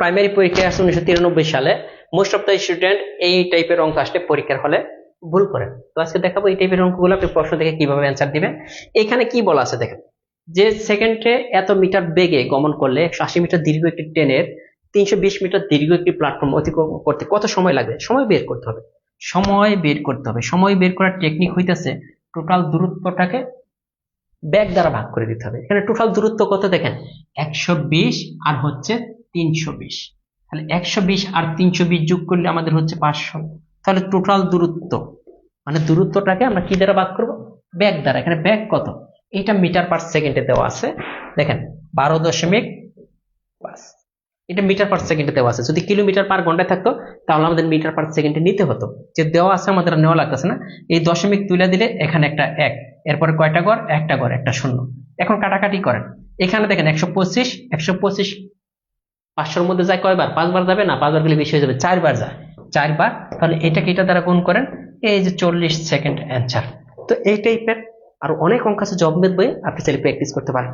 Primary পরীক্ষায় আসছে উনিশশো তিরানব্বই সালে। মোস্ট অফ দ্য স্টুডেন্ট এই টাইপের অঙ্ক আসলে পরীক্ষার হলে ভুল করেন তো আজকে দেখাবো এই টাইপের অঙ্কগুলো, আপনি প্রশ্ন দেখে কীভাবে অ্যান্সার দিবেন। এখানে কি বলা আছে দেখেন, যে সেকেন্ডে এত মিটার বেগে গমন করলে একশো আশি মিটার দীর্ঘ একটি ট্রেনের তিনশো বিশ মিটার দীর্ঘ একটি প্ল্যাটফর্ম অতিক্রম করতে কত সময় লাগবে? সময় বের করতে হবে। সময় বের করতে হবে। সময় বের করার টেকনিক হইতেছে টোটাল দূরত্বটাকে ব্যাগ দ্বারা ভাগ করে দিতে হবে। এখানে টোটাল দূরত্ব কত দেখেন? একশো বিশ আর হচ্ছে তিনশো বিশ। তাহলে একশো বিশ আর তিনশো বিশ যোগ করলে আমাদের হচ্ছে পাঁচশো। তাহলে টোটাল দূরত্ব। মানে দূরত্বটাকে আমরা কি দ্বারা ভাগ করব? ব্যাগ দ্বারা। এখানে ব্যাগ কত? এটা মিটার পার সেকেন্ডে দেওয়া আছে। দেখেন, বারো দশমিক এটা মিটার পার সেকেন্ডে দেওয়া আছে। যদি কিলোমিটার পার ঘন্টায় থাকতো, তাহলে আমাদের মিটার পার সেকেন্ডে নিতে হতো। যে দেওয়া আছে আমাদের নেওয়া লাগতেছে না। এই দশমিক তুলে দিলে এখানে একটা এক। এরপরে কয়টা ঘর একটা ঘর একটা শূন্য। এখন কাটাকাটি করেন। এখানে দেখেন, একশো পঁচিশ একশো পঁচিশ পাঁচশোর মধ্যে যায় কয়বার? পাঁচবার যাবে না? পাঁচবার গেলে বেশি হয়ে যাবে। চারবার যায়। চারবার? তাহলে এটাকে এটা দ্বারা গুণ করেন? এই যে চল্লিশ সেকেন্ড অ্যান্সার তো এই টাইপের আর অনেক অঙ্ক আছে জব মেদ বই আপনি চাইলে প্র্যাকটিস করতে পারেন।